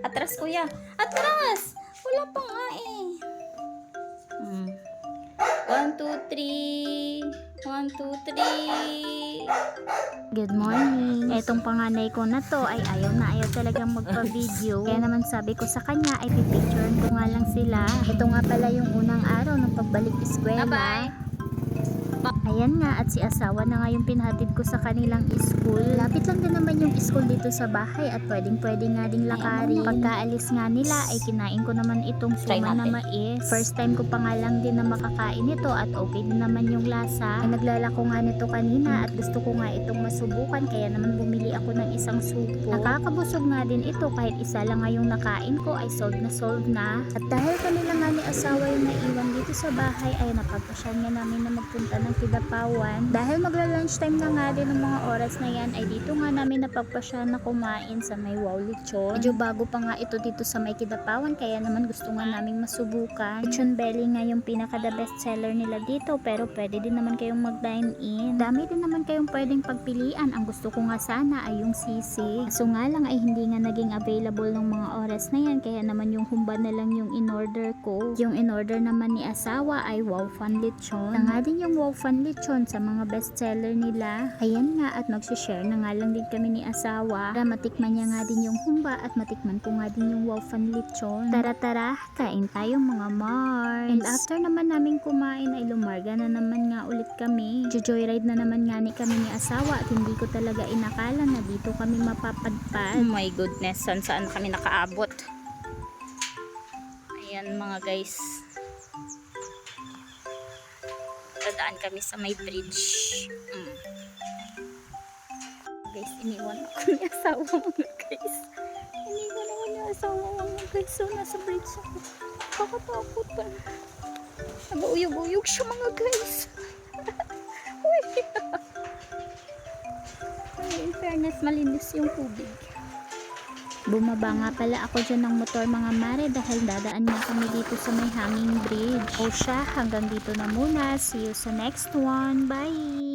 Atras kuya. Atras! Wala pa nga eh. Hmm. One, two, three. One, two, three. Good morning. Etong panganay ko na to ay ayaw na ayaw talagang magpa-video. Kaya naman sabi ko sa kanya ay pipicturean ko nga lang sila. Ito nga pala yung unang araw ng pagbalik eskwela. Bye-bye. Ayan nga at si asawa na nga yung pinhatid ko sa kanilang school. School dito sa bahay at pwedeng pwede nga ding lakarin. Pagkaalis nga nila ay kinain ko naman itong suma na mais. First time ko pa nga lang din na makakain ito at okay din naman yung lasa. Ay naglalako nga nito kanina at gusto ko nga itong masubukan kaya naman bumili ako ng isang supo. Nakakabusog nga din ito kahit isa lang nga yung nakain ko ay sold na sold na. At dahil kanila nga ni asawa yung naiwan dito sa bahay ay napagpasyan nga namin na magpunta ng Kidapawan. Dahil magla-lunch time na nga din ng mga oras na yan ay dito nga namin napagpasyan na kumain sa may wow lechon. Medyo bago pa nga ito dito sa may Kidapawan kaya naman gusto nga naming masubukan. Lechon belly nga yung pinaka the best seller nila dito pero pwede din naman kayong mag-dine in. Dami din naman kayong pwedeng pagpilian. Ang gusto ko nga sana ay yung sisig. So nga lang ay hindi nga naging available ng mga oras na yan kaya naman yung humba na lang yung in-order ko. Yung in-order naman ni asawa ay wow fan lechon. Na nga din yung wow fan lechon sa mga best seller nila. Ayan nga at magsishare na nga lang din kami ni asawa para matikman niya nga din yung humba at matikman ko nga din yung wow fan lechon. Tara tara, kain tayo mga Mars. And after naman namin kumain ay lumarga na naman nga ulit kami. Joyride na naman nga ni kami ni asawa at hindi ko talaga inakala na dito kami mapapadpad. Oh my goodness, saan saan kami nakaabot. Ayan mga guys. Dadaan kami sa may bridge. Mm. Guys, iniwan ako ni asawa mga guys. Iniwan ako ni asawa mga guys. So, nasa bridge ako. Kakatakot pa. Nag-uyog-uyog siya mga guys. Uy! Ay, in fairness, malinis yung tubig. Bumaba nga pala ako dyan ng motor mga mare dahil dadaan nga kami dito sa may hanging bridge. O siya, hanggang dito na muna. See you sa next one. Bye!